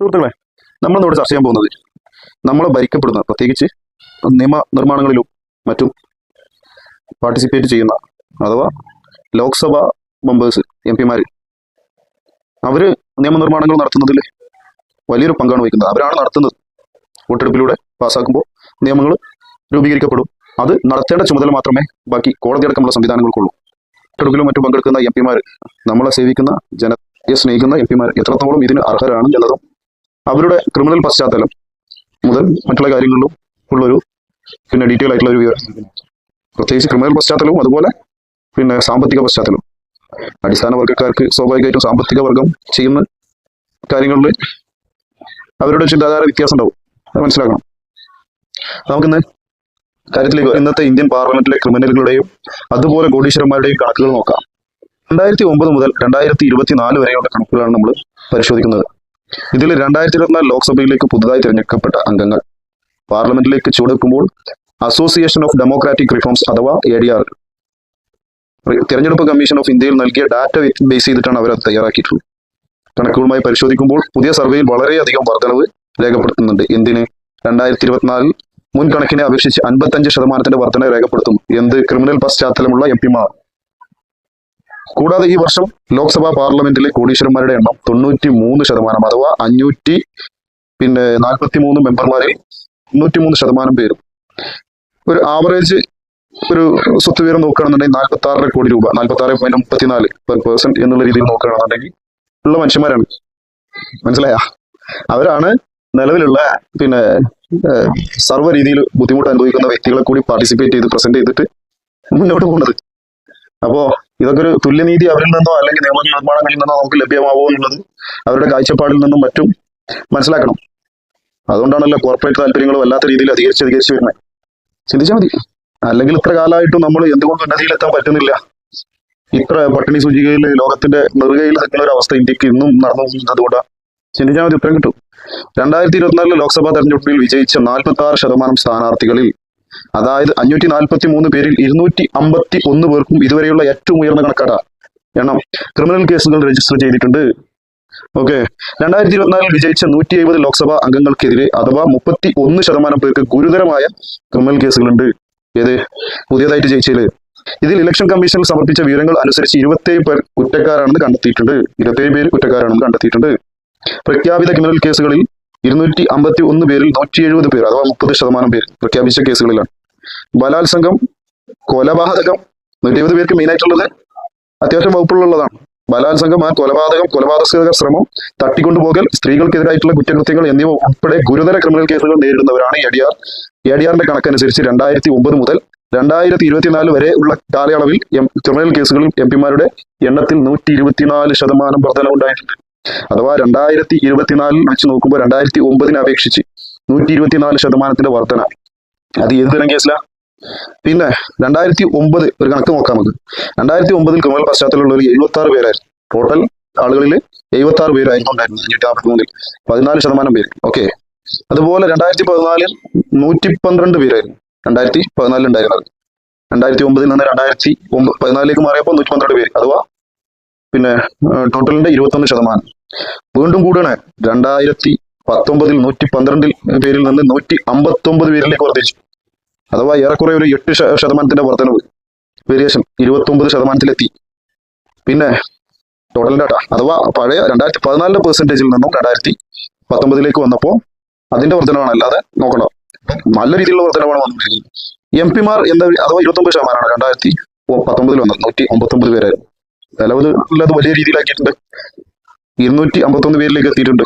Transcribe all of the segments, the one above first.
സുഹൃത്തുക്കളെ നമ്മൾ ഇവിടെ ചർച്ച ചെയ്യാൻ പോകുന്നത് നമ്മളെ ഭരിക്കപ്പെടുന്ന പ്രത്യേകിച്ച് നിയമ നിർമ്മാണങ്ങളിലും മറ്റും പാർട്ടിസിപ്പേറ്റ് ചെയ്യുന്ന അഥവാ ലോക്സഭാ മെമ്പേഴ്സ് എം പിമാർ അവർ നിയമനിർമ്മാണങ്ങൾ നടത്തുന്നതിൽ വലിയൊരു പങ്കാണ് വഹിക്കുന്നത്. അവരാണ് നടത്തുന്നത്. വോട്ടെടുപ്പിലൂടെ പാസ്സാക്കുമ്പോൾ നിയമങ്ങൾ രൂപീകരിക്കപ്പെടും. അത് നടത്തേണ്ട ചുമതല മാത്രമേ ബാക്കി കോടതി അടക്കമുള്ള സംവിധാനങ്ങൾക്കുള്ളൂ. വോട്ടെടുപ്പിലും മറ്റും പങ്കെടുക്കുന്ന എം പിമാർ നമ്മളെ സേവിക്കുന്ന ജനത്തെ സ്നേഹിക്കുന്ന എം പിമാർ എത്രത്തോളം ഇതിന് അർഹരാണ് എന്നതും അവരുടെ ക്രിമിനൽ പശ്ചാത്തലം മുതൽ മറ്റുള്ള കാര്യങ്ങളിലും ഉള്ളൊരു പിന്നെ ഡീറ്റെയിൽ ആയിട്ടുള്ള ഒരു പ്രത്യേകിച്ച് ക്രിമിനൽ പശ്ചാത്തലവും അതുപോലെ പിന്നെ സാമ്പത്തിക പശ്ചാത്തലവും. അടിസ്ഥാന വർഗക്കാർക്ക് സ്വാഭാവികമായിട്ടും സാമ്പത്തിക വർഗം ചെയ്യുന്ന കാര്യങ്ങളിൽ അവരുടെ ചിന്താധാര വ്യത്യാസം ഉണ്ടാവും. അത് മനസ്സിലാക്കണം. നമുക്കിന്ന് കാര്യത്തിലേക്ക്. ഇന്നത്തെ ഇന്ത്യൻ പാർലമെന്റിലെ ക്രിമിനലുകളുടെയും അതുപോലെ കോടീശ്വരന്മാരുടെയും കണക്കുകൾ നോക്കാം. രണ്ടായിരത്തി ഒമ്പത് മുതൽ രണ്ടായിരത്തി ഇരുപത്തിനാല് വരെയുള്ള കണക്കുകളാണ് നമ്മൾ പരിശോധിക്കുന്നത്. ഇതിൽ രണ്ടായിരത്തി ഇരുപത്തിനാല് ലോക്സഭയിലേക്ക് പുതുതായി തിരഞ്ഞെടുക്കപ്പെട്ട അംഗങ്ങൾ. പാർലമെന്റിലേക്ക് ചുവടെടുക്കുമ്പോൾ അസോസിയേഷൻ ഓഫ് ഡെമോക്രാറ്റിക് റിഫോംസ് അഥവാ എ ഡി ആർ തിരഞ്ഞെടുപ്പ് കമ്മീഷൻ ഓഫ് ഇന്ത്യയിൽ നൽകിയ ഡാറ്റ ബേസ് ചെയ്തിട്ടാണ് അവർ അത് തയ്യാറാക്കിയിട്ടുള്ളത്. കണക്കുകളുമായി പരിശോധിക്കുമ്പോൾ പുതിയ സർവേയിൽ വളരെയധികം വർധനവ് രേഖപ്പെടുത്തുന്നുണ്ട്. എന്തിന്? രണ്ടായിരത്തി ഇരുപത്തിനാലിൽ മുൻ കണക്കിനെ അപേക്ഷിച്ച് അൻപത്തഞ്ച് ശതമാനത്തിന്റെ വർധന രേഖപ്പെടുത്തും. എന്ത്? ക്രിമിനൽ പശ്ചാത്തലമുള്ള എം പിമാർ. കൂടാതെ ഈ വർഷം ലോക്സഭാ പാർലമെന്റിലെ കോടീശ്വരന്മാരുടെ എണ്ണം തൊണ്ണൂറ്റി മൂന്ന് ശതമാനം അഥവാ അഞ്ഞൂറ്റി പിന്നെ നാൽപ്പത്തി മൂന്ന് മെമ്പർമാരിൽ മൂന്ന് ശതമാനം പേരും. ഒരു ആവറേജ് ഒരു സ്വത്ത് വിവരം നോക്കുകയാണെന്നുണ്ടെങ്കിൽ നാൽപ്പത്തി ആറര കോടി രൂപ നാൽപ്പത്തി ആറ് പോയിന്റ് മുപ്പത്തിനാല് പെർ പേഴ്സൺ എന്നുള്ള രീതിയിൽ നോക്കുകയാണെന്നുണ്ടെങ്കിൽ ഉള്ള മനുഷ്യന്മാരാണ്. മനസ്സിലായ? അവരാണ് നിലവിലുള്ള പിന്നെ സർവ രീതിയിൽ ബുദ്ധിമുട്ട് അനുഭവിക്കുന്ന വ്യക്തികളെ കൂടി പാർട്ടിസിപ്പേറ്റ് ചെയ്ത് പ്രസന്റ് ചെയ്തിട്ട് മുന്നോട്ട് പോകുന്നത്. അപ്പോ ഇതൊക്കെ ഒരു തുല്യനീതി അവരിൽ നിന്നോ അല്ലെങ്കിൽ നിയമ നിർമ്മാണങ്ങളിൽ നിന്നോ നമുക്ക് ലഭ്യമാവോ എന്നുള്ളത് അവരുടെ കാഴ്ചപ്പാടിൽ നിന്നും മറ്റും മനസ്സിലാക്കണം. അതുകൊണ്ടാണല്ലോ കോർപ്പറേറ്റ് താല്പര്യങ്ങൾ വല്ലാത്ത രീതിയിൽ അധികരിച്ച് അധികരിച്ച് വരുന്നത് ചിന്തിച്ചാൽ മതി. അല്ലെങ്കിൽ ഇത്ര കാലമായിട്ടും നമ്മൾ എന്തുകൊണ്ട് ഉന്നതിയിലെത്താൻ പറ്റുന്നില്ല? ഇത്ര പട്ടിണി സൂചികയിൽ ലോകത്തിന്റെ നെറുകയിൽ നിൽക്കുന്ന ഒരു അവസ്ഥ ഇന്ത്യയ്ക്ക് ഇന്നും നടന്നു പോകുന്നത് അതുകൊണ്ടാണ് ചിന്തിച്ചാൽ മതി ഉത്തരം കിട്ടും. രണ്ടായിരത്തി ഇരുപത്തിനാലിലെ ലോക്സഭാ തെരഞ്ഞെടുപ്പിൽ വിജയിച്ച നാൽപ്പത്തി ആറ് ശതമാനം സ്ഥാനാർത്ഥികളിൽ അതായത് അഞ്ഞൂറ്റി നാൽപ്പത്തി മൂന്ന് പേരിൽ ഇരുന്നൂറ്റി അമ്പത്തി ഒന്ന് പേർക്കും ഇതുവരെയുള്ള ഏറ്റവും ഉയർന്ന കണക്കാണ് എണ്ണം. ക്രിമിനൽ കേസുകൾ രജിസ്റ്റർ ചെയ്തിട്ടുണ്ട്. ഓക്കെ. രണ്ടായിരത്തി ഇരുപത്തിനാലിൽ വിജയിച്ച നൂറ്റി എഴുപത് ലോക്സഭാ അംഗങ്ങൾക്കെതിരെ അഥവാ മുപ്പത്തി ഒന്ന് ശതമാനം പേർക്ക് ഗുരുതരമായ ക്രിമിനൽ കേസുകളുണ്ട്. ഏത്? പുതിയതായിട്ട് ജയിച്ചത്. ഇതിൽ ഇലക്ഷൻ കമ്മീഷനിൽ സമർപ്പിച്ച വിവരങ്ങൾ അനുസരിച്ച് ഇരുപത്തേഴ് പേർ കുറ്റക്കാരാണെന്ന് കണ്ടെത്തിയിട്ടുണ്ട്. ഇരുപത്തേഴ് പേര് കുറ്റക്കാരാണെന്ന് കണ്ടെത്തിയിട്ടുണ്ട്. പ്രഖ്യാപിത ക്രിമിനൽ കേസുകളിൽ ഇരുന്നൂറ്റി അമ്പത്തി ഒന്ന് പേരിൽ നൂറ്റി എഴുപത് പേർ അഥവാ മുപ്പത് ശതമാനം പേർ പ്രഖ്യാപിച്ച കേസുകളിലാണ്. ബലാത്സംഗം കൊലപാതകം നൂറ്റി എഴുപത് പേർക്ക് മെയിൻ ആയിട്ടുള്ളത് അത്യാവശ്യം വകുപ്പുള്ളതാണ് ബലാത്സംഗം ആ കൊലപാതകം കൊലപാതക ശ്രമം തട്ടിക്കൊണ്ടുപോകൽ സ്ത്രീകൾക്കെതിരായിട്ടുള്ള കുറ്റകൃത്യങ്ങൾ എന്നിവ ഉൾപ്പെടെ ഗുരുതര ക്രിമിനൽ കേസുകൾ നേരിടുന്നവരാണ് എ ഡി കണക്കനുസരിച്ച് രണ്ടായിരത്തി ഒമ്പത് മുതൽ രണ്ടായിരത്തി ഇരുപത്തിനാല് വരെ ഉള്ള കാലയളവിൽ ക്രിമിനൽ കേസുകളിൽ എം പിമാരുടെ എണ്ണത്തിൽ നൂറ്റി ഇരുപത്തിനാല് ശതമാനം വർധന ഉണ്ടായിട്ടുണ്ട് അഥവാ രണ്ടായിരത്തി ഇരുപത്തിനാലിൽ വെച്ച് നോക്കുമ്പോൾ രണ്ടായിരത്തി ഒമ്പതിനെ അപേക്ഷിച്ച് നൂറ്റി ഇരുപത്തിനാല് ശതമാനത്തിന്റെ വർധന. അത് ഏത് തരം കേസിലാ? പിന്നെ രണ്ടായിരത്തി ഒമ്പത് ഒരു കണക്ക് നോക്കാം നമുക്ക്. രണ്ടായിരത്തി ഒമ്പതിൽ ക്രിമിനൽ പശ്ചാത്തലമുള്ള എഴുപത്തി ആറ് പേരായിരുന്നു. ടോട്ടൽ ആളുകളിൽ എഴുപത്തി ആറ് പേരായിരുന്നു ഉണ്ടായിരുന്നത്. അഞ്ഞൂറ്റി നാൽപ്പത്തി മൂന്നിൽ. പതിനാല് ശതമാനം പേര്. ഓക്കെ അതുപോലെ രണ്ടായിരത്തി പതിനാലിൽ നൂറ്റി പന്ത്രണ്ട് പേരായിരുന്നു. രണ്ടായിരത്തി പതിനാലിൽ ഉണ്ടായിരുന്നത്. രണ്ടായിരത്തി ഒമ്പതിൽ നിന്ന് രണ്ടായിരത്തി പതിനാലിലേക്ക് മാറിയപ്പോൾ നൂറ്റി പന്ത്രണ്ട് പേര്. അഥവാ പിന്നെ ടോട്ടലിന്റെ ഇരുപത്തൊന്ന് ശതമാനം. വീണ്ടും കൂടാണ് രണ്ടായിരത്തി പത്തൊമ്പതിൽ നൂറ്റി പന്ത്രണ്ടിൽ പേരിൽ നിന്ന് നൂറ്റി അമ്പത്തി ഒമ്പത് പേരിലേക്ക് വർദ്ധിച്ചു. അഥവാ ഏറെക്കുറെ ഒരു എട്ട് ശതമാനത്തിന്റെ വർധനവ്. വേരിയേഷൻ ഇരുപത്തി ഒമ്പത് ശതമാനത്തിലെത്തി. പിന്നെ ടോട്ടൽ ഡാറ്റ അഥവാ പഴയ രണ്ടായിരത്തി പതിനാലിന്റെ പെർസെന്റേജിൽ നിന്നും രണ്ടായിരത്തി പത്തൊമ്പതിലേക്ക് വന്നപ്പോൾ അതിന്റെ വർധനമാണ് അല്ലാതെ നോക്കണം. നല്ല രീതിയിലുള്ള വർധനമാണ് വന്നുകൊണ്ടിരിക്കുന്നത്. എം പിമാർ എന്ന അഥവാ ഇരുപത്തൊമ്പത് ശതമാനമാണ് രണ്ടായിരത്തി പത്തൊമ്പതിൽ വന്നത്. നൂറ്റി അമ്പത്തൊമ്പത് പേരായിരുന്നു. നിലവിൽ വലിയ രീതിയിലാക്കിയിട്ടുണ്ട്. ഇരുന്നൂറ്റി അമ്പത്തൊന്ന് പേരിലേക്ക് എത്തിയിട്ടുണ്ട്.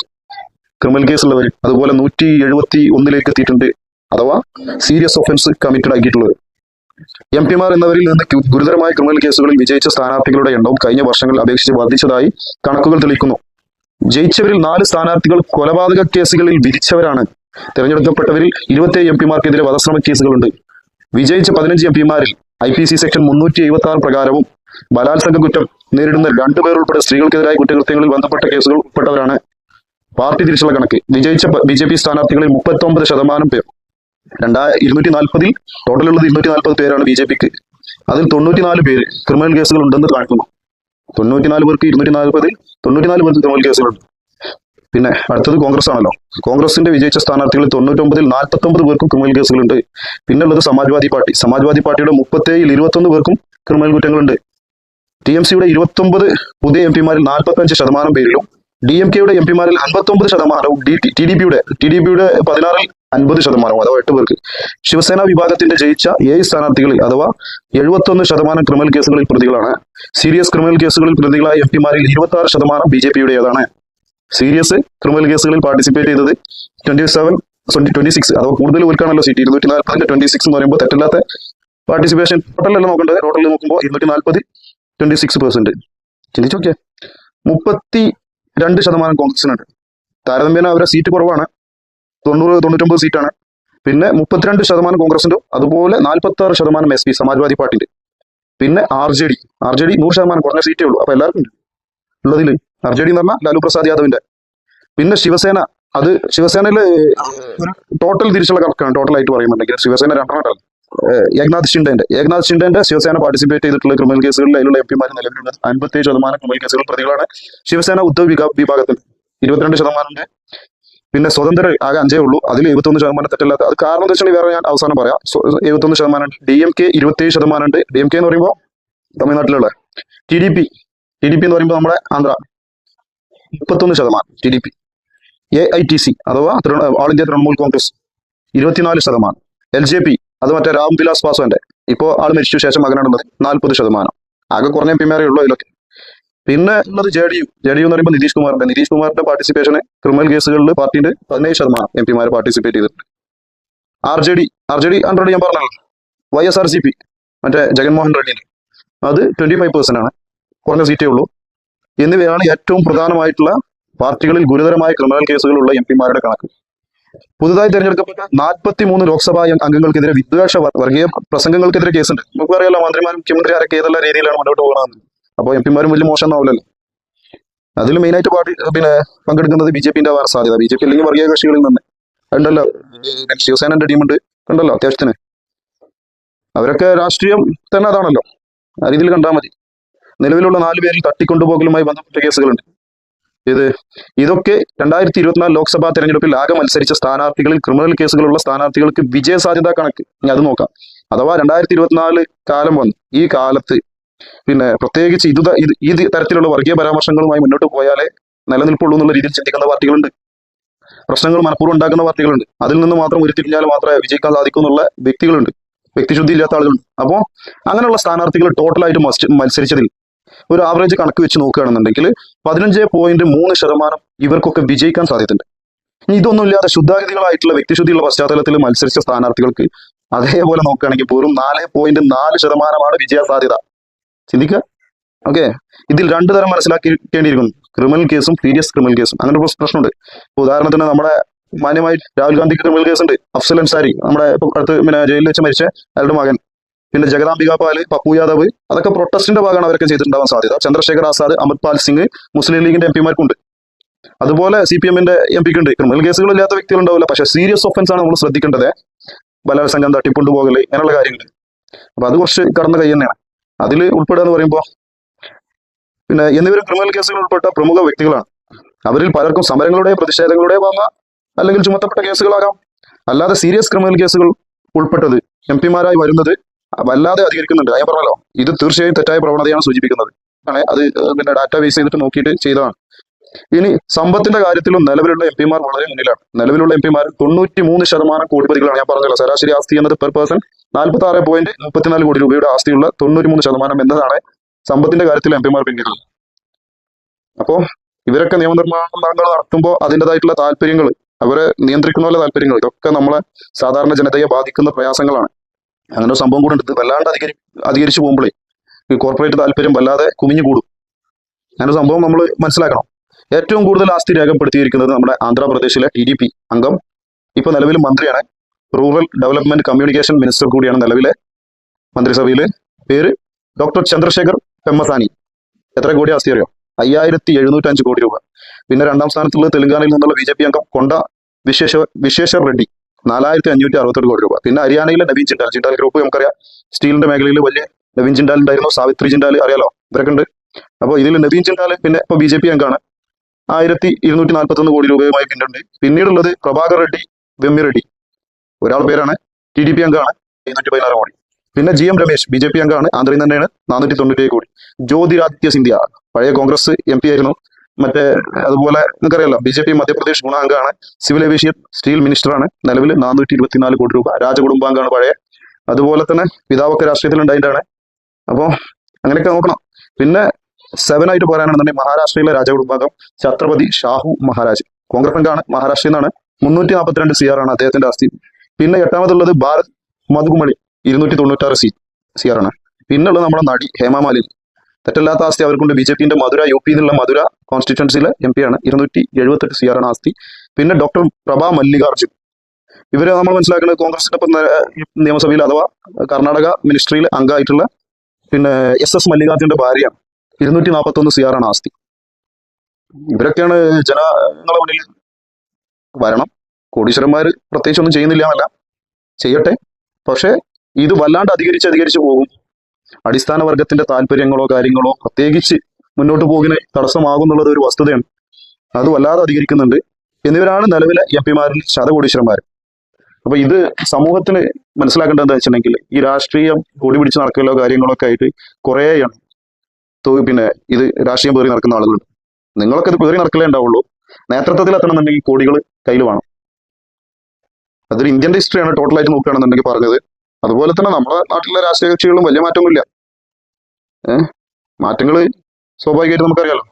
ക്രിമിനൽ കേസുള്ളവർ അതുപോലെ നൂറ്റി എഴുപത്തി ഒന്നിലേക്ക് എത്തിയിട്ടുണ്ട്. അഥവാ സീരിയസ് ഒഫൻസ് കമ്മിറ്റഡ് ആക്കിയിട്ടുള്ളത് എം പിമാർ എന്നവരിൽ നിന്ന് ഗുരുതരമായ ക്രിമിനൽ കേസുകളിൽ വിജയിച്ച സ്ഥാനാർത്ഥികളുടെ എണ്ണവും കഴിഞ്ഞ വർഷങ്ങളിൽ അപേക്ഷിച്ച് വർദ്ധിച്ചതായി കണക്കുകൾ തെളിയിക്കുന്നു. ജയിച്ചവരിൽ നാല് സ്ഥാനാർത്ഥികൾ കൊലപാതക കേസുകളിൽ വിധിച്ചവരാണ്. തിരഞ്ഞെടുക്കപ്പെട്ടവരിൽ ഇരുപത്തിയേഴ് എം പിമാർക്കെതിരെ വധശ്രമ കേസുകളുണ്ട്. വിജയിച്ച പതിനഞ്ച് എം പിമാരിൽ ഐ പി സി സെക്ഷൻ മുന്നൂറ്റി എഴുപത്തി ആറ് പ്രകാരവും ബലാത്സംഗ കുറ്റം നേരിടുന്ന രണ്ടുപേർ ഉൾപ്പെടെ സ്ത്രീകൾക്കെതിരായ കുറ്റകൃത്യങ്ങളിൽ ബന്ധപ്പെട്ട കേസുകൾ ഉൾപ്പെട്ടവരാണ്. പാർട്ടി തിരിച്ചുള്ള കണക്ക്. വിജയിച്ച ബി ജെ പി സ്ഥാനാർത്ഥികളിൽ മുപ്പത്തി ഒമ്പത് ശതമാനം പേർ. രണ്ടായിരത്തി ഇരുന്നൂറ്റി നാൽപ്പതിൽ ടോട്ടൽ ഉള്ളത് ഇരുന്നൂറ്റി നാൽപ്പത് പേരാണ് ബി ജെ പിക്ക്. അതിൽ തൊണ്ണൂറ്റിനാല് പേര് ക്രിമിനൽ കേസുകൾ ഉണ്ടെന്ന് കാണിക്കുന്നു. തൊണ്ണൂറ്റിനാല് പേർക്ക് ഇരുന്നൂറ്റി നാൽപ്പതിൽ തൊണ്ണൂറ്റിനാല് പേർക്ക് ക്രിമിനൽ കേസുകളുണ്ട്. പിന്നെ അടുത്തത് കോൺഗ്രസ് ആണല്ലോ കോൺഗ്രസിന്റെ വിജയിച്ച സ്ഥാനാർത്ഥികളിൽ തൊണ്ണൂറ്റൊമ്പതിൽ നാൽപ്പത്തൊമ്പത് പേർക്കും ക്രിമിനൽ കേസുകളുണ്ട്. പിന്നെ ഉള്ളത് സമാജ്വാദി പാർട്ടി. സമാജ്വാദി പാർട്ടിയുടെ മുപ്പത്തേഴിൽ ഇരുപത്തൊന്ന് പേർക്കും ക്രിമിനൽ കുറ്റങ്ങളുണ്ട്. ടി എം സിയുടെ ഇരുപത്തൊമ്പത് പുതിയ എം പിമാരിൽ നാൽപ്പത്തഞ്ച് ശതമാനം പേരിലും ഡി എം കെയുടെ എം പിമാരിൽ അൻപത്തൊമ്പത് ശതമാനവും ഡി ടി ഡി പിയുടെ ടി ഡി പിയുടെ പതിനാറിൽ അൻപത് ശതമാനവും അഥവാ എട്ട് പേർക്ക്. ശിവസേന വിഭാഗത്തിന്റെ ജയിച്ച ഏഴ് സ്ഥാനാർത്ഥികളിൽ അഥവാ എഴുപത്തൊന്ന് ശതമാനം ക്രിമിനൽ കേസുകളിൽ പ്രതികളാണ്. സീരിയസ് ക്രിമിനൽ കേസുകളിൽ പ്രതികളായ എം പിമാരിൽ ഇരുപത്തി ആറ് ശതമാനം ബി ജെ പിയുടേതാണ് സീരിയസ് ക്രിമിനൽ കേസുകളിൽ പാർട്ടിസിപ്പേറ്റ് ചെയ്തത് twenty seven twenty twenty six അഥവാ കൂടുതൽ പേർക്കാണല്ലോ സീറ്റ് ഇരുന്നൂറ്റി നാൽപ്പതിന്റെ ട്വന്റി സിക്സ് എന്ന് പറയുമ്പോൾ തെറ്റില്ലാത്ത പാർട്ടിസിപ്പേഷൻ ടോട്ടലല്ല നോക്കേണ്ടത്. ടോട്ടൽ നോക്കുമ്പോൾ ഇരുന്നൂറ്റി നാൽപ്പത് ട്വന്റി സിക്സ് പെർസെന്റ് ചിന്തിച്ചു നോക്കിയേ മുപ്പത്തി രണ്ട് ശതമാനം കോൺഗ്രസിനുണ്ട്. താരതമ്യേന അവരെ സീറ്റ് കുറവാണ്. തൊണ്ണൂറ് തൊണ്ണൂറ്റൊമ്പത് സീറ്റാണ് പിന്നെ മുപ്പത്തിരണ്ട് ശതമാനം കോൺഗ്രസിന്റെ അതുപോലെ നാൽപ്പത്തി ആറ് ശതമാനം എസ് പി സമാജ്വാദി പാർട്ടിയുടെ. പിന്നെ R J D R J D നൂറ് ശതമാനം കുറഞ്ഞ സീറ്റേ ഉള്ളൂ. അപ്പൊ എല്ലാവർക്കും ഉണ്ട്. ഉള്ളതിൽ ആർ ജെ ഡി എന്ന് പറഞ്ഞാൽ ലാലു പ്രസാദ് യാദവിന്റെ. പിന്നെ ശിവസേന അത് ശിവസേനയിൽ ടോട്ടൽ തിരിച്ചുള്ള കണക്കാണ്. ടോട്ടൽ ആയിട്ട് പറയുന്നുണ്ടെങ്കിൽ ശിവസേന രണ്ടെണ്ണം ഏകനാഥ് ഷിൻഡേന്റെ ഏകനാഥ് ഷിൻഡേന്റെ ശിവസേന പാർട്ടിസിപ്പേറ്റ് ചെയ്തിട്ടുള്ള ക്രിമിനൽ കേസുകളിൽ അതിലുള്ള എം പിമാർ നിലവിലുണ്ട്. അൻപത്തേഴ് ശതമാനം ക്രിമിനൽ കേസുകൾ പ്രതികളാണ്. ശിവസേന ഉദ്ധവ് വിഭാ- വിഭാഗത്തിൽ ഇരുപത്തിരണ്ട് ശതമാനമുണ്ട്. പിന്നെ സ്വതന്ത്ര ആകെ അഞ്ചേ ഉള്ളൂ. അതിൽ എഴുപത്തൊന്ന് ശതമാനം തെറ്റില്ലാത്ത അത് കാരണം എന്താ വെച്ചാൽ വേറെ ഞാൻ അവസാനം പറയാം. എഴുപത്തൊന്ന് ശതമാനം ഉണ്ട് ഡി എം കെ ഇരുപത്തേഴ് ശതമാനം ഉണ്ട് ഡി എം കെ എന്ന് പറയുമ്പോൾ തമിഴ്നാട്ടിലുള്ള T D P T D P എന്ന് പറയുമ്പോൾ നമ്മുടെ ആന്ധ്ര മുപ്പത്തൊന്ന് ശതമാനം T D P. A I T C അഥവാ ഓൾ ഇന്ത്യ തൃണമൂൽ കോൺഗ്രസ് ഇരുപത്തിനാല് ശതമാനം. എൽ ജെ പി അത് മറ്റേ രാം വിലാസ് പാസ്വാന്റെ ഇപ്പോൾ ആൾ മരിച്ചു ശേഷം മകനാണുള്ളത് നാൽപ്പത് ശതമാനം. ആകെ കുറഞ്ഞ എം പിമാരേ ഉള്ളൂ അതിലൊക്കെ. പിന്നെ ഉള്ളത് J D U. J D U എന്ന് പറയുമ്പോൾ നിതീഷ് കുമാറിന്റെ. നിതീഷ് കുമാറിന്റെ പാർട്ടിസിപ്പേഷന് ക്രിമിനൽ കേസുകളിൽ പാർട്ടിന്റെ പതിനേഴ് ശതമാനം എം പിമാർ പാർട്ടിസിപ്പേറ്റ് ചെയ്തിട്ടുണ്ട്. R J D R J D ഞാൻ പറഞ്ഞല്ലോ Y S R C P മറ്റേ ജഗൻമോഹൻ റെഡ്ഡിന്റെ. അത് ട്വന്റി ഫൈവ് പെർസെന്റ് ആണ്. കുറഞ്ഞ സീറ്റേ ഉള്ളൂ. എന്നിവയാണ് ഏറ്റവും പ്രധാനമായിട്ടുള്ള പാർട്ടികളിൽ ഗുരുതരമായ ക്രിമിനൽ കേസുകളുള്ള എം പിമാരുടെ കണക്ക്. പുതുതായി തെരഞ്ഞെടുക്കപ്പെട്ട നാൽപ്പത്തി മൂന്ന് ലോക്സഭാ അംഗങ്ങൾക്കെതിരെ വിദ്വേഷ വർ- വർഗീയ പ്രസംഗങ്ങൾക്കെതിരെ കേസുണ്ട്. നമുക്ക് അറിയാലോ മന്ത്രിമാരും മുഖ്യമന്ത്രി ആരൊക്കെ ഏതെല്ലാം രീതിയിലാണ് മുന്നോട്ട് പോകണമെന്ന് അപ്പോൾ എം പിമാരും വലിയ മോശമൊന്നാവില്ലല്ലോ അതിൽ മെയിനായിട്ട് പാർട്ടി പിന്നെ പങ്കെടുക്കുന്നത് ബി ജെ പിന്റെ ആവാൻ സാധ്യത. ബി ജെ പി അല്ലെങ്കിൽ വർഗീയ കക്ഷികളിൽ നിന്ന്. ഉണ്ടല്ലോ ശിവസേനന്റെ ടീമുണ്ട്. ഉണ്ടല്ലോ അത്യാവശ്യത്തിന്. അവരൊക്കെ രാഷ്ട്രീയം തന്നെ അതാണല്ലോ. ആ രീതിയിൽ കണ്ടാൽ മതി. നിലവിലുള്ള നാല് പേരിൽ തട്ടിക്കൊണ്ടുപോകലുമായി ബന്ധപ്പെട്ട കേസുകളുണ്ട്. ഇത് ഇതൊക്കെ രണ്ടായിരത്തി ഇരുപത്തിനാല് ലോക്സഭാ തെരഞ്ഞെടുപ്പിൽ ആകെ മത്സരിച്ച സ്ഥാനാർത്ഥികളിൽ ക്രിമിനൽ കേസുകളുള്ള സ്ഥാനാർത്ഥികൾക്ക് വിജയ സാധ്യത കണക്ക്. ഇനി അത് നോക്കാം. അഥവാ രണ്ടായിരത്തി ഇരുപത്തിനാല് കാലം വന്നു ഈ കാലത്ത് പിന്നെ പ്രത്യേകിച്ച് ഇത് ഈ തരത്തിലുള്ള വർഗീയ പരാമർശങ്ങളുമായി മുന്നോട്ട് പോയാലേ നിലനിൽപ്പുള്ളൂ എന്നുള്ള രീതിയിൽ ചിന്തിക്കുന്ന പാർട്ടികളുണ്ട്. പ്രശ്നങ്ങൾ മനഃപൂർവം ഉണ്ടാക്കുന്ന പാർട്ടികളുണ്ട്. അതിൽ നിന്ന് മാത്രം ഉരുത്തിരിഞ്ഞാൽ മാത്രമേ വിജയിക്കാൻ സാധിക്കൂ എന്നുള്ള വ്യക്തികളുണ്ട്. വ്യക്തിശുദ്ധി ഇല്ലാത്ത ആളുകളുണ്ട്. അപ്പോൾ അങ്ങനെയുള്ള സ്ഥാനാർത്ഥികൾ ടോട്ടലായിട്ട് മത്സ- മത്സരിച്ചതിൽ ഒരു ആവറേജ് കണക്ക് വെച്ച് നോക്കുകയാണെന്നുണ്ടെങ്കിൽ പതിനഞ്ച് പോയിന്റ് മൂന്ന് ശതമാനം ഇവർക്കൊക്കെ വിജയിക്കാൻ സാധ്യതയുണ്ട്. ഇതൊന്നും ഇല്ലാതെ ശുദ്ധാഗതികളായിട്ടുള്ള വ്യക്തിശുദ്ധിയുള്ള പശ്ചാത്തലത്തിൽ മത്സരിച്ച സ്ഥാനാർത്ഥികൾക്ക് അതേപോലെ നോക്കുകയാണെങ്കിൽ വെറും നാല് പോയിന്റ് നാല് ശതമാനമാണ് വിജയ സാധ്യത ചിന്തിക്കുക. ഓക്കെ? ഇതിൽ രണ്ടു തരം മനസ്സിലാക്കിക്കേണ്ടിയിരിക്കുന്നു. ക്രിമിനൽ കേസും സീരിയസ് ക്രിമിനൽ കേസും. അങ്ങനെ ഒരു പ്രശ്നമുണ്ട്. ഉദാഹരണത്തിന് നമ്മുടെ മാന്യമായി രാഹുൽ ഗാന്ധി ക്രിമിനൽ കേസുണ്ട്. അഫ്സൽ അൻസാരി നമ്മുടെ അടുത്ത് പിന്നെ ജയിലിൽ വെച്ച് മരിച്ച അയാളുടെ മകൻ. പിന്നെ ജഗദാംബിക പാൽ പപ്പു യാദവ് അതൊക്കെ പ്രൊട്ടസ്റ്റിന്റെ ഭാഗമാണ് അവരൊക്കെ ചെയ്തിട്ടുണ്ടാവാൻ സാധ്യത. ചന്ദ്രശേഖർ ആസാദ് അമൃത്പാൽ സിംഗ് മുസ്ലിം ലീഗിന്റെ എം പിമാർക്കുണ്ട് അതുപോലെ സി പി എമ്മിന്റെ എം പിക്ക് ഉണ്ട്. ക്രിമിനൽ കേസുകളില്ലാത്ത വ്യക്തികളുണ്ടാവില്ല. പക്ഷെ സീരിയസ് ഒഫൻസ് ആണ് നമ്മൾ ശ്രദ്ധിക്കേണ്ടത്. ബലാത്സംഗം തട്ടിക്കൊണ്ടുപോകൽ അങ്ങനെയുള്ള കാര്യങ്ങൾ അപ്പൊ അത് കുറച്ച് കടന്ന കൈ തന്നെയാണ്. അതിൽ ഉൾപ്പെടുക എന്ന് പറയുമ്പോൾ പിന്നെ എന്നിവരും ക്രിമിനൽ കേസുകൾ ഉൾപ്പെട്ട പ്രമുഖ വ്യക്തികളാണ്. അവരിൽ പലർക്കും സമരങ്ങളുടെ പ്രതിഷേധങ്ങളുടെ വന്ന അല്ലെങ്കിൽ ചുമത്തപ്പെട്ട കേസുകളാകാം. അല്ലാതെ സീരിയസ് ക്രിമിനൽ കേസുകൾ ഉൾപ്പെട്ടത് എം പിമാരായി വരുന്നത് വല്ലാതെ അധികരിക്കുന്നുണ്ട്. ഞാൻ പറഞ്ഞല്ലോ ഇത് തീർച്ചയായും തെറ്റായ പ്രവണതയാണ് സൂചിപ്പിക്കുന്നത്. ആണ് അത് പിന്നെ ഡാറ്റ ബേസ് ചെയ്തിട്ട് നോക്കിയിട്ട് ചെയ്തതാണ്. ഇനി സമ്പത്തിന്റെ കാര്യത്തിലും നിലവിലുള്ള എം പിമാർ വളരെ മുന്നിലാണ്. നിലവിലുള്ള എം പിമാർ തൊണ്ണൂറ്റി മൂന്ന് ശതമാനം കോടിപതികളാണ്. ഞാൻ പറഞ്ഞല്ലോ ശരാശരി ആസ്തി എന്നത് പെർ പേഴ്സൺ നാൽപ്പത്തി ആറ് പോയിന്റ് മുപ്പത്തിനാല് കോടി രൂപയുടെ ആസ്തിയുള്ള തൊണ്ണൂറ്റി മൂന്ന് ശതമാനം എന്നതാണ് സമ്പത്തിന്റെ കാര്യത്തിൽ എം പിമാർ പിന്നിലുള്ളത്. അപ്പോ ഇവരൊക്കെ നിയമനിർമ്മാണങ്ങൾ നടത്തുമ്പോൾ അതിന്റെതായിട്ടുള്ള താല്പര്യങ്ങൾ അവരെ നിയന്ത്രിക്കുന്ന പോലെ താല്പര്യങ്ങൾ ഇതൊക്കെ നമ്മളെ സാധാരണ ജനതയെ ബാധിക്കുന്ന പ്രയാസങ്ങളാണ്. അങ്ങനെ ഒരു സംഭവം കൂടെ ഉണ്ട്. വല്ലാണ്ട് അധികരി അധികരിച്ചു പോകുമ്പോഴേ ഈ കോർപ്പറേറ്റ് താല്പര്യം വല്ലാതെ കുമിഞ്ഞു കൂടും. അങ്ങനെ സംഭവം നമ്മൾ മനസ്സിലാക്കണം. ഏറ്റവും കൂടുതൽ ആസ്തി രേഖപ്പെടുത്തിയിരിക്കുന്നത് നമ്മുടെ ആന്ധ്രാപ്രദേശിലെ ടി ഡി പി അംഗം ഇപ്പൊ നിലവിൽ മന്ത്രിയാണ്. റൂറൽ ഡെവലപ്മെന്റ് കമ്മ്യൂണിക്കേഷൻ മിനിസ്റ്റർ കൂടിയാണ് നിലവിലെ മന്ത്രിസഭയിൽ പേര് ഡോക്ടർ ചന്ദ്രശേഖർ പെമ്മസാനി. എത്ര കോടി ആസ്തി അറിയോ? അയ്യായിരത്തി എഴുന്നൂറ്റഞ്ച് കോടി രൂപ. പിന്നെ രണ്ടാം സ്ഥാനത്തുള്ള തെലങ്കാനയിൽ നിന്നുള്ള ബി ജെ പി അംഗം കൊണ്ട വിശേഷ വിശേഷ റെഡ്ഡി. നാലായിരത്തി അഞ്ഞൂറ്റി അറുപത്തെട്ട് കോടി രൂപ. പിന്നെ ഹരിയാനയിലെ നവീൻ ചിണ്ടാൽ. ചിണ്ടാൽ ഗ്രൂപ്പ് നമുക്കറിയാം. സ്റ്റീലിന്റെ മേഖലയിൽ വലിയ നവീൻ ജിൻഡാൽ ഉണ്ടായിരുന്നു. സാവിത്രി ചിണ്ടാൽ അറിയാലോ? ഇവരൊക്കെ ഉണ്ട്. അപ്പോൾ ഇതിൽ നവീൻ ചിണ്ടാൽ പിന്നെ ഇപ്പൊ ബി ജെ പി അംഗമാണ് ആയിരത്തി ഇരുന്നൂറ്റി നാൽപ്പത്തൊന്ന് കോടി രൂപയുമായി പിന്നുണ്ട്. പിന്നീടുള്ളത് പ്രഭാകർ റെഡ്ഡി വെമ്മി റെഡ്ഡി. ഒരാൾ പേരാണ്. ടി ഡി പി അംഗമാണ് ഇരുന്നൂറ്റി പതിനാറ് കോടി. പിന്നെ G M Ramesh B J P അംഗമാണ് ആന്ധ്രയിൽ തന്നെയാണ് നാനൂറ്റി തൊണ്ണൂറ്റി കോടി. ജ്യോതിരാദിത്യ സിന്ധ്യ പഴയ കോൺഗ്രസ് എം പി ആയിരുന്നു. മറ്റേ അതുപോലെ നിങ്ങൾക്കറിയാലോ ബി ജെ പി മധ്യപ്രദേശ് ഗുണാംഗമാണ് സിവിൽ ഏവിയേഷൻ സ്റ്റീൽ മിനിസ്റ്ററാണ് നിലവിൽ നാനൂറ്റി ഇരുപത്തിനാല് കോടി രൂപ രാജകുടുംബാംഗമാണ് പഴയ. അതുപോലെ തന്നെ പിതാവൊക്കെ രാഷ്ട്രീയത്തിൽ ഉണ്ടായിട്ടാണ് അപ്പോൾ അങ്ങനെയൊക്കെ നോക്കണം. പിന്നെ സെവൻ ആയിട്ട് പറയാനാണെന്നുണ്ടെങ്കിൽ മഹാരാഷ്ട്രയിലെ രാജകുടുംബാംഗം ഛത്രപതി ഷാഹു മഹാരാജ്. കോൺഗ്രസ് അംഗമാണ് മഹാരാഷ്ട്രയിൽ നിന്നാണ്. മുന്നൂറ്റി നാൽപ്പത്തിരണ്ട് സി ആർ ആണ് അദ്ദേഹത്തിന്റെ ആസ്തി. പിന്നെ എട്ടാമതുള്ളത് ഭാരത് മധുകുമളി ഇരുന്നൂറ്റി തൊണ്ണൂറ്റാറ് സി സി ആർ ആണ്. പിന്നുള്ളത് നമ്മുടെ നടി ഹേമാമാലിനി. തെറ്റല്ലാത്ത ആസ്തി അവർക്കുണ്ട്. ബി ജെ പിന്റെ മധുര യു പി എന്നുള്ള മധുര കോൺസ്റ്റിറ്റ്യൻസിയിലെ എം പി ആണ്. ഇരുന്നൂറ്റി എഴുപത്തെട്ട് സി ആണ് ആസ്തി. പിന്നെ ഡോക്ടർ പ്രഭാ മല്ലികാർജുൻ ഇവർ നമ്മൾ മനസ്സിലാക്കുന്നത് കോൺഗ്രസിന്റെ നിയമസഭയിൽ അഥവാ കർണാടക മിനിസ്ട്രിയിൽ അംഗമായിട്ടുള്ള പിന്നെ എസ് എസ് മല്ലികാർജുന്റെ ഭാര്യയാണ്. ഇരുന്നൂറ്റി നാൽപ്പത്തൊന്ന് സി ആണ് ആസ്തി. ഇവരൊക്കെയാണ് ജനങ്ങളുടെ മുന്നിൽ വരണം. കോടീശ്വരന്മാർ പ്രത്യേകിച്ച് ഒന്നും ചെയ്യുന്നില്ല എന്നല്ല. ചെയ്യട്ടെ. പക്ഷേ ഇത് വല്ലാണ്ട് അധികരിച്ച് അധികരിച്ച് പോകും. അടിസ്ഥാന വർഗത്തിന്റെ താല്പര്യങ്ങളോ കാര്യങ്ങളോ പ്രത്യേകിച്ച് മുന്നോട്ട് പോകുന്ന തടസ്സമാകുന്നുള്ളത് ഒരു വസ്തുതയാണ്. അത് വല്ലാതെ അധികരിക്കുന്നുണ്ട്. എന്നിവരാണ് നിലവിലെ എം പിമാരിൽ ശതകോടീശ്വരന്മാർ അപ്പൊ ഇത് സമൂഹത്തിന് മനസ്സിലാക്കേണ്ടത് എന്താ വെച്ചിട്ടുണ്ടെങ്കിൽ ഈ രാഷ്ട്രീയം കൂടി പിടിച്ച് നടക്കലോ കാര്യങ്ങളൊക്കെ ആയിട്ട് കുറേ എണ്ണം പിന്നെ ഇത് രാഷ്ട്രീയം പേറി നടക്കുന്ന ആളുകളുണ്ട്. നിങ്ങളൊക്കെ ഇത് പേറി നടക്കലേ ഉണ്ടാവുള്ളൂ. നേതൃത്വത്തിൽ എത്തണമെന്നുണ്ടെങ്കിൽ കോടികൾ കയ്യിൽ വേണം. അതൊരു ഇന്ത്യൻ ഹിസ്റ്ററിയാണ് ടോട്ടലായിട്ട് നോക്കുകയാണെന്നുണ്ടെങ്കിൽ പറഞ്ഞത്. അതുപോലെ തന്നെ നമ്മുടെ നാട്ടിലെ രാഷ്ട്രീയ കക്ഷികളും വലിയ മാറ്റമൊന്നുമില്ല. ഏഹ് മാറ്റങ്ങൾ സ്വാഭാവികമായിട്ട് നമുക്കറിയാലോ.